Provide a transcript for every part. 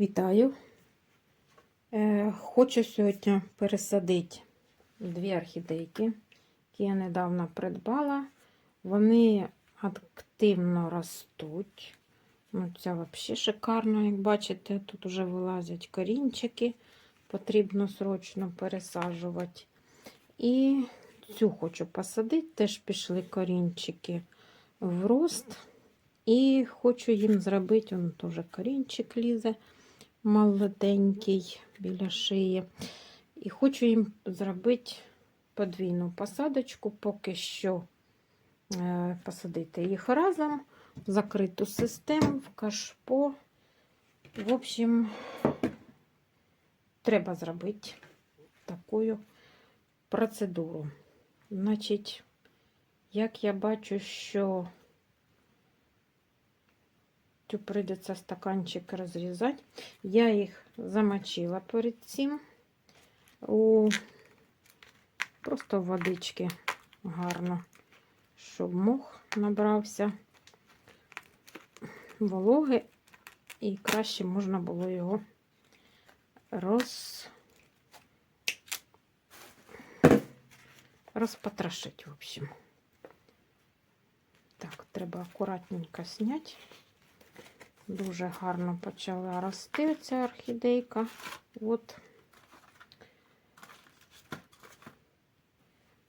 Вітаю. Е, хочу сьогодні пересадити дві орхідейки, які я недавно придбала. Вони активно ростуть. Ну, ця взагалі шикарно, як бачите, тут вже вилазять корінчики, потрібно срочно пересаджувати. І цю хочу посадити, теж пішли корінчики в рост. І хочу їм зробити, он теж корінчик лізе молоденький біля шиї. І хочу їм зробити подвійну посадочку, поки що е, посадити їх разом в закриту систему, в кашпо. В общем, треба зробити таку процедуру. Значить, як я бачу, що Цю прийдеться стаканчик розрізати. Я їх замочила перед цим у просто водички гарно, щоб мох набрався вологи, і краще можна було його роз... розпотрошити, в общем. Так, треба акуратненько зняти. Дуже гарно почала рости ця орхідейка. От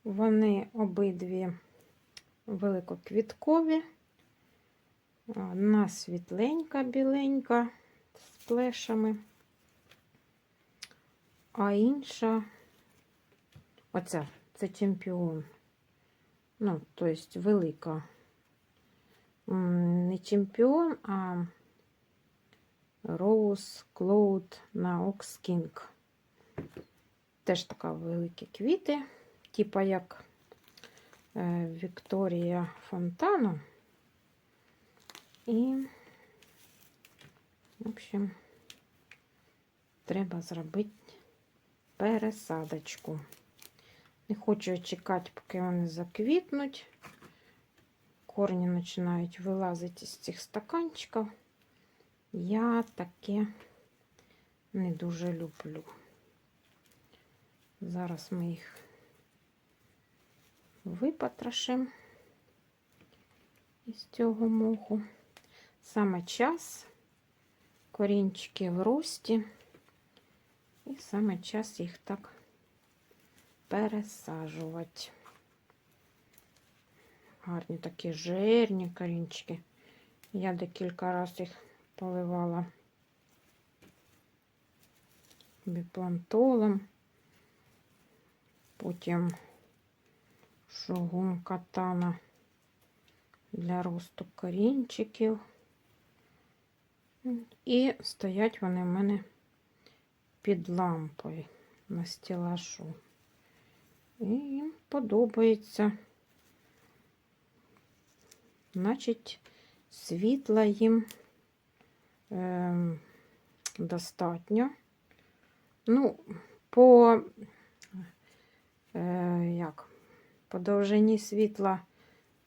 вони обидві великоквіткові, одна світленька, біленька з плешами, а інша оця це чемпіон. Ну, тобто велика. Не чемпіон, а Rose Cloud на Ox King. Теж така великі квіти, типа як е, Вікторія Фонтану. І, в общем, треба зробити пересадочку. Не хочу чекати, поки вони заквітнуть. Корні починають вилазити з цих стаканчиків. Я таке не дуже люблю. Зараз ми їх випотрошимо із цього моху. Саме час, корінчики в рості, і саме час їх так пересаджувати. Гарні такі жирні корінчики. Я декілька разів їх поливала біплантолом, потім шугум катана для росту корінчиків. І стоять вони в мене під лампою на стілашу. І їм подобається. Значить, світла їм е, достатньо. Ну, по е, як, по довжині світла,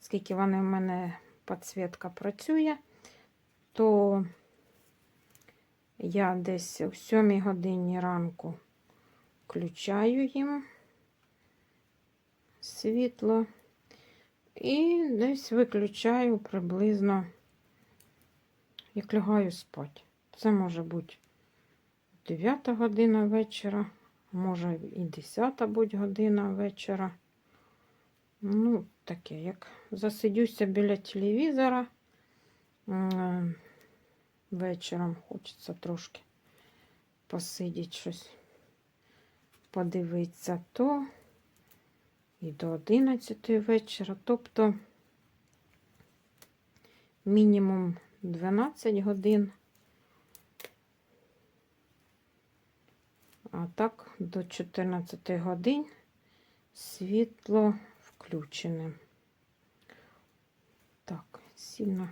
скільки вони в мене підсвітка працює, то я десь о 7 годині ранку включаю їм світло і десь виключаю приблизно як лягаю спати. Це може бути 9 година вечора, може і 10 будь година вечора. Ну, таке, як засидюся біля телевізора. Вечором хочеться трошки посидіти щось, подивитися, то і до 11 вечора, тобто мінімум 12 годин. А так до 14 годин світло включене. Так, сильно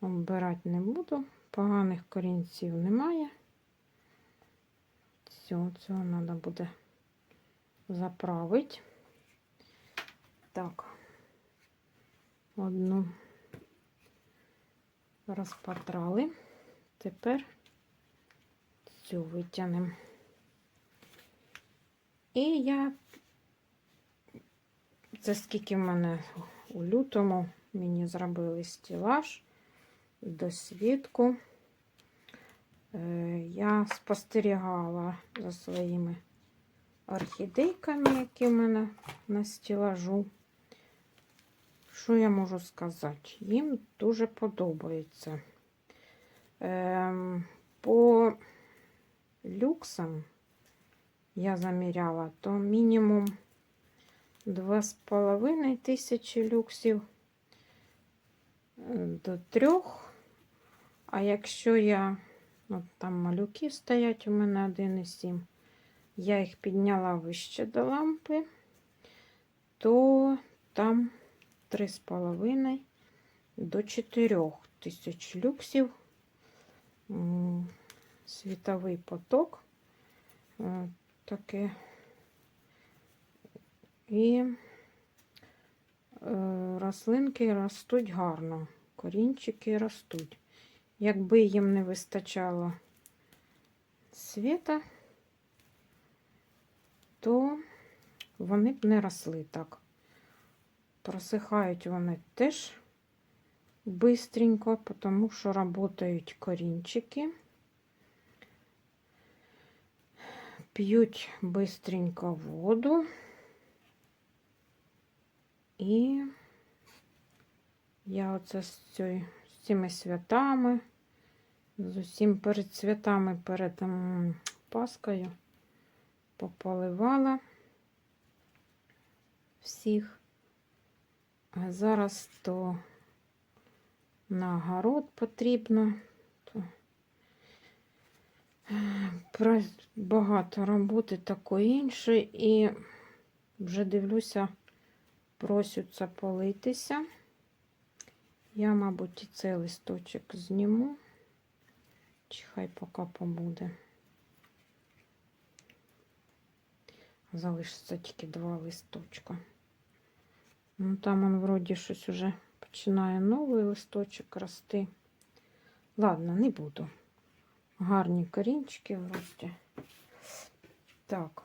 оббирати не буду, поганих корінців немає. Все, цього треба буде заправити. Так, одну розпатрали. Тепер цю витягнемо. І я, це скільки в мене у лютому мені зробили стілаж, досвідку. Е, Я спостерігала за своїми орхідейками, які в мене на стілажу. Що я можу сказати? Їм дуже подобається. Ем, по люксам я заміряла, то мінімум 2,5 тисячі люксів е, до 3. А якщо я, от там малюки стоять у мене 1,7, я їх підняла вище до лампи, то там 3,5 до 4 тисяч люксів. Світовий поток. Е, Таке. І е, рослинки ростуть гарно, корінчики ростуть. Якби їм не вистачало світа, то вони б не росли так. Просихають вони теж бистренько, тому що працюють корінчики. П'ють бистренько воду. І я оце з, цією, з цими святами, з усім перед святами, перед м, Паскою пополивала всіх. А зараз то на город потрібно. То е, багато роботи такої іншої, і вже дивлюся, просяться политися. Я, мабуть, і цей листочок зніму, чи хай поки побуде. Залишиться тільки два листочка. Ну, там он вроді щось уже починає новий листочок рости. Ладно, не буду. Гарні корінчики вроді. Так.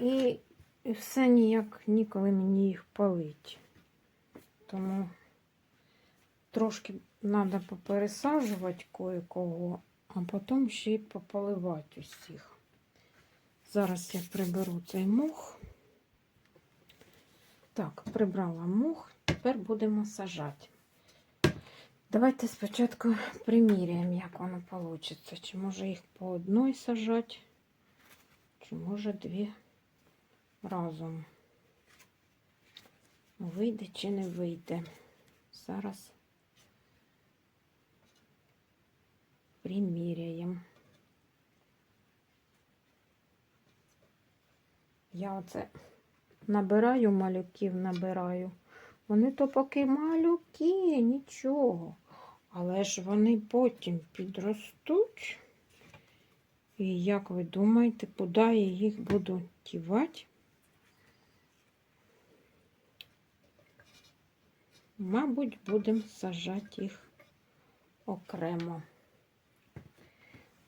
І, і все ніяк ніколи мені їх палить. Тому трошки треба попересаджувати кое-кого, а потім ще й пополивати усіх. Зараз я приберу цей мох. Так, прибрала мох, тепер будемо сажати. Давайте спочатку приміряємо, як воно вийде. Чи може їх по одній сажати, чи може дві разом. Вийде чи не вийде. Зараз приміряємо. Я оце набираю малюків, набираю. Вони то поки малюки, нічого. Але ж вони потім підростуть. І як ви думаєте, куди я їх буду тівати? Мабуть, будемо сажати їх окремо.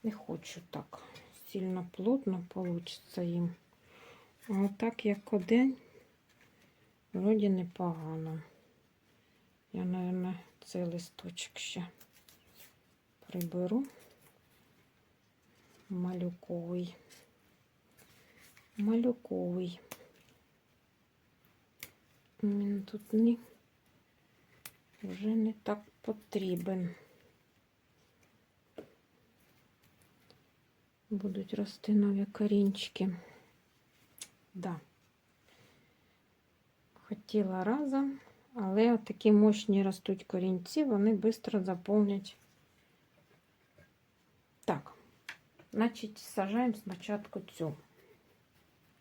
Не хочу так сильно плотно получиться їм. А отак, як один, вроді непогано. Я, мабуть, цей листочок ще приберу. Малюковий. Малюковий. Він тут не, вже не так потрібен. Будуть рости нові корінчики. Да. Хотіла разом, але такі мощні ростуть корінці, вони швидко заповнять. Так, значить, сажаємо спочатку цю.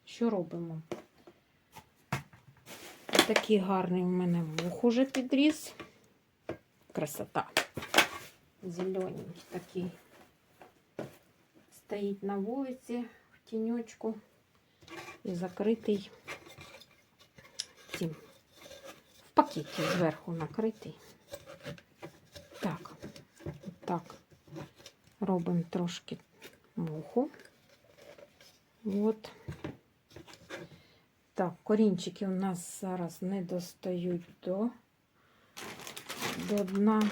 Що робимо? Такий гарний у мене мух уже підріс. Красота. Зелененький такий. Стоїть на вулиці в тіньочку закритий цим в пакеті зверху накритий. Так, так. робимо трошки муху. От. Так, корінчики у нас зараз не достають до, до дна.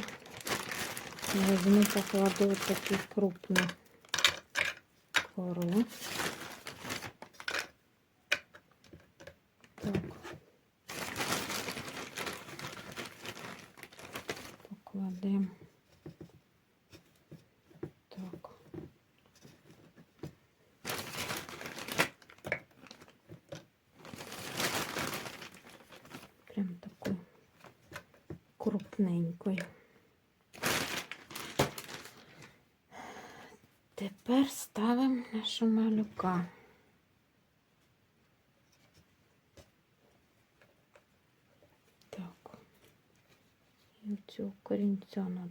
Возьму, покладу таку крупну кору. Так. Покладемо. Так. Прям такой крупненькою. Тепер ставимо нашу малюка. Так. І цю корінця треба.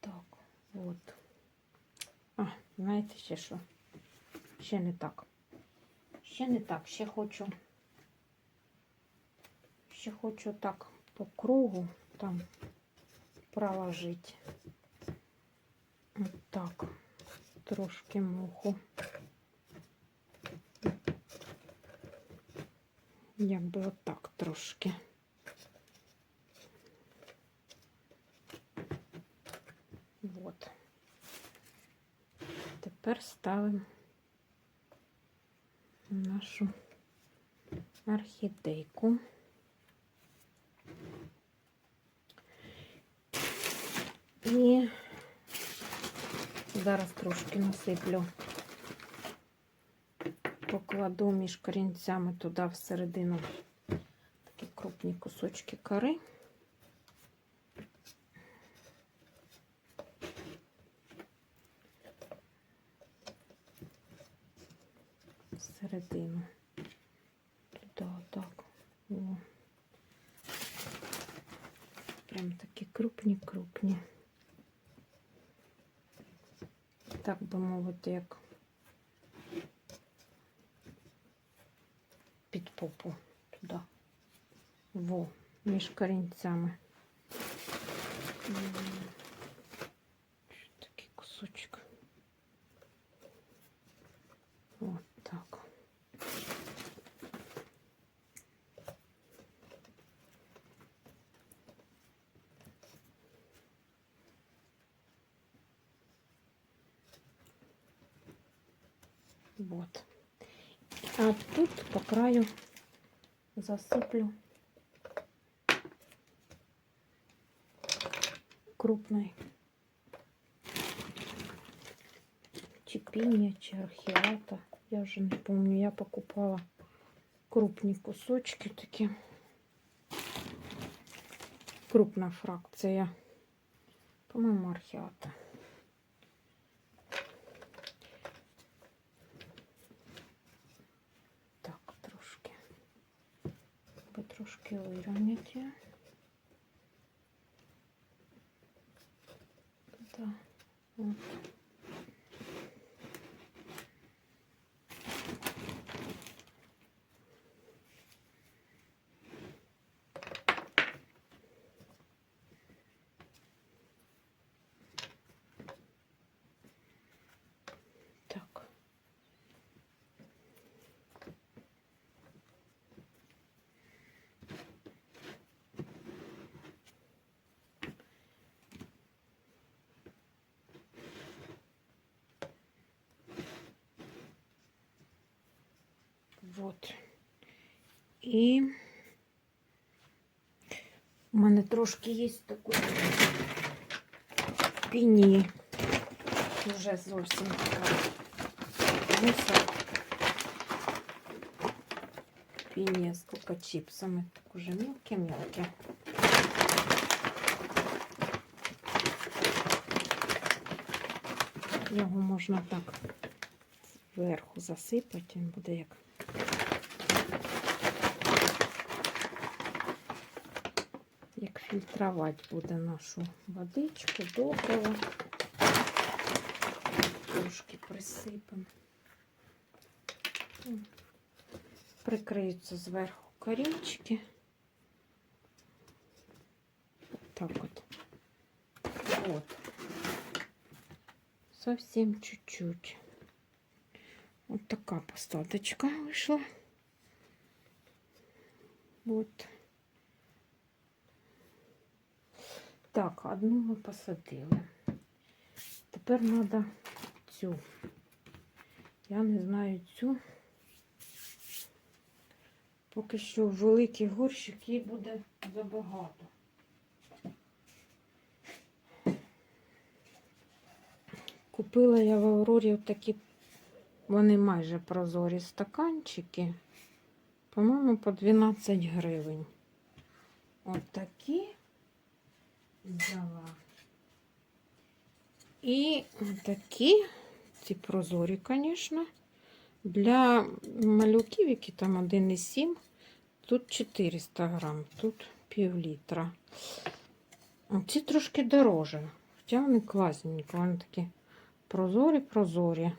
Так, от. А, знаєте ще що? Ще не так. Ще не так, ще хочу. Ще хочу так по кругу там проложити. От так. Трошки муху. Якби отак трошки. Вот. Тепер ставимо нашу орхідейку. І зараз трошки насиплю, покладу між корінцями туди всередину такі крупні кусочки кори. Всередину. Туди отак. О. Прям такі крупні-крупні. Так би мовити, як під попу туди. Во, між корінцями. Тут по краю засыплю крупной чипинья, чи археата. Я уже не помню, я покупала крупные кусочки такие. Крупная фракция. По-моему, археата. Трошки вирівняті. Да. От. Так. Вот. І у мене трошки є такої піні. Вже зовсім така мусор. Піні з кока-чіпсами. Так уже мелке-мелке. Його можна так зверху засипати, він буде як як фільтрувати буде нашу водичку добриво. Трошки присипемо. Прикриються зверху корінчики. так от. Вот. Совсем чуть-чуть. Вот такая посадочка вышла. Вот. Так, одну ми посадили. Тепер треба цю. Я не знаю цю. Поки що великий горщик їй буде забагато. Купила я в Аврорі такі, вони майже прозорі стаканчики. По-моєму, по 12 гривень. От такі взяла. І такі, ці прозорі, звісно, для малюків, які там 1,7, тут 400 грам, тут пів літра. Ці трошки дороже. Хоча вони класненькі, вони такі прозорі-прозорі.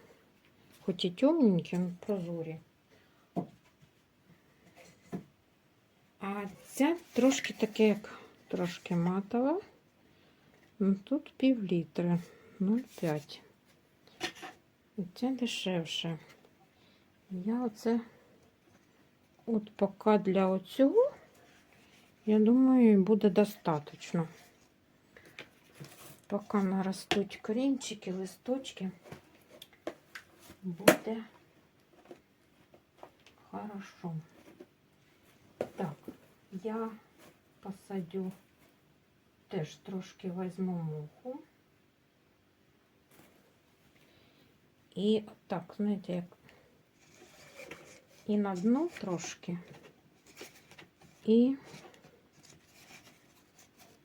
Хоч і темненькі, але прозорі. А ця трошки таке, як трошки матова. Ну, Тут пів літри, 0,5. І це дешевше. Я оце от поки для оцього, я думаю, буде достатньо. Поки наростуть корінчики, листочки, буде хорошо. Так, я посадю Теж трошки візьму муху. І так, знаєте, як і на дно трошки, і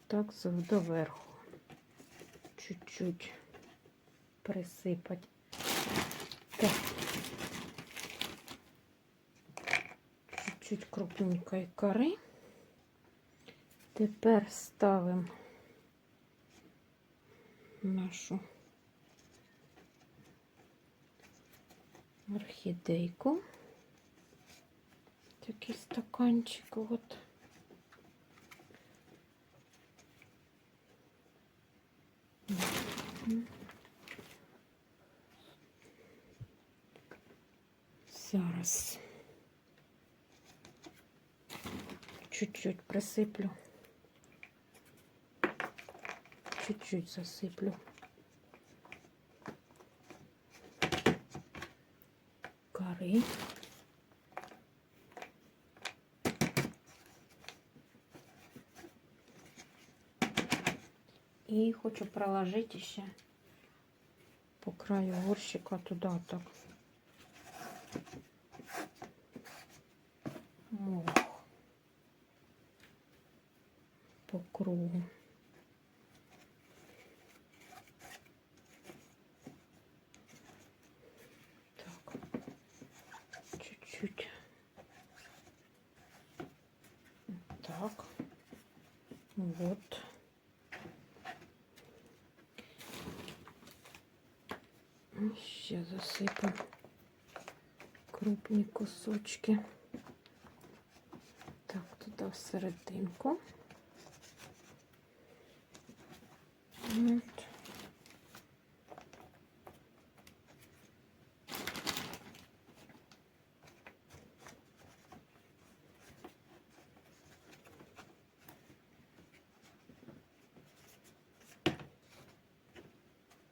так доверху чуть-чуть присипати. Так. Чуть-чуть крупненької кори. Тепер ставимо нашу орхідейку. Такий стаканчик от. Зараз чуть-чуть присиплю. Чуть-чуть засыплю. Кори. І хочу проложити ще по краю горщика туди так. Мох. По кругу. Так. Чуть-чуть. Так. Вот. Ще засипав крупні кусочки. Так, туди всерединку. От.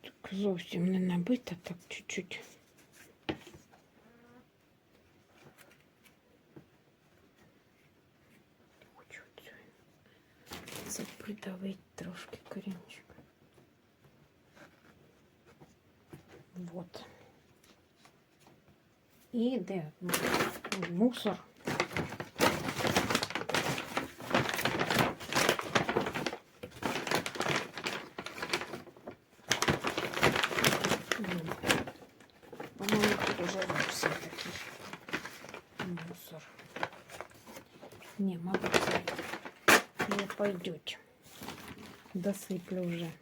Так зовсім не набита, так чуть-чуть. Придавити трошки корінчик. Вот. І де мусор? По-моему, тут. Не, мабуть. Досыплю уже.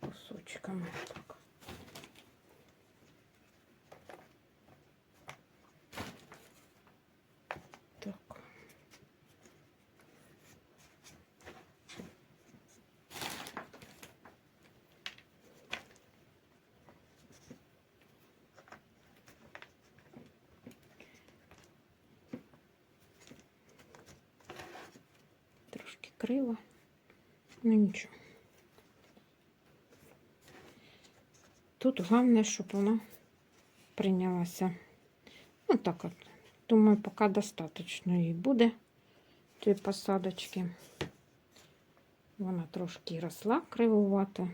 Кусочками. Так. Криво. Ну нічого. Тут головне, щоб вона прийнялася. Ну так от. Думаю, поки достатньо їй буде цієї посадочки. Вона трошки росла кривувата.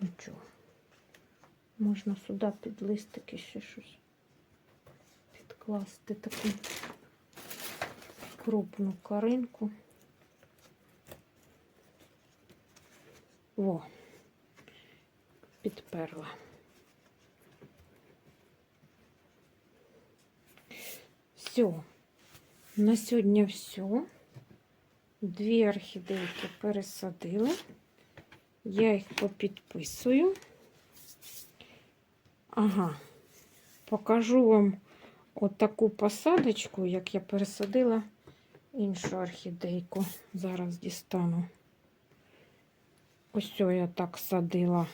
Нічого. Можна сюди під листики ще щось підкласти таку крупну коринку. Во, підперла. Все. На сьогодні все. Дві орхідейки пересадили. Я їх попідписую. Ага. Покажу вам отаку посадочку, як я пересадила іншу орхідейку. Зараз дістану. Ось я так садила.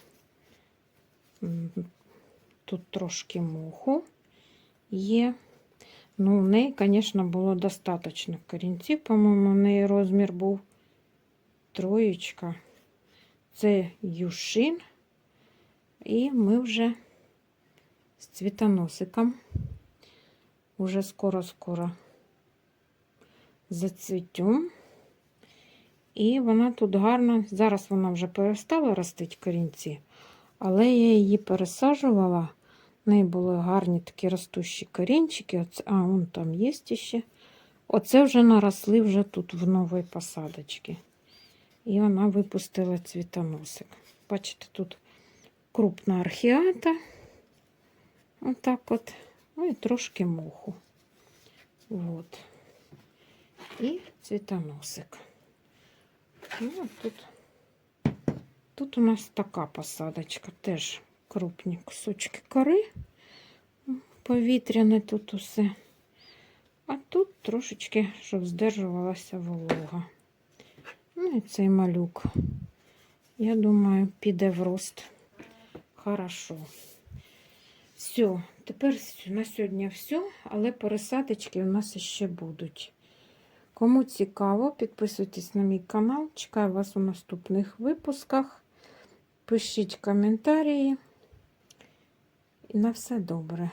Тут трошки муху є. Ну, в неї, звісно, було достатньо корінців. По-моєму, в неї розмір був троєчка. Це юшин. І ми вже з цвітоносиком. Уже скоро-скоро зацвітем. І вона тут гарно, зараз вона вже перестала ростити корінці, але я її пересаджувала. В неї були гарні такі ростущі корінчики. Оце, а, вон там є ще. Оце вже наросли вже тут в новій посадочці. І вона випустила цвітоносик. Бачите, тут крупна архіата. Отак от. Ну і трошки муху. От. І цвітоносик. Ну, тут, тут у нас така посадочка, теж крупні кусочки кори. Повітряне тут усе. А тут трошечки, щоб здержувалася волога. Ну і цей малюк. Я думаю, піде в рост. Хорошо. Все, тепер на сьогодні все, але пересадочки у нас ще будуть. Кому цікаво, підписуйтесь на мій канал. Чекаю вас у наступних випусках. Пишіть коментарі. І на все добре.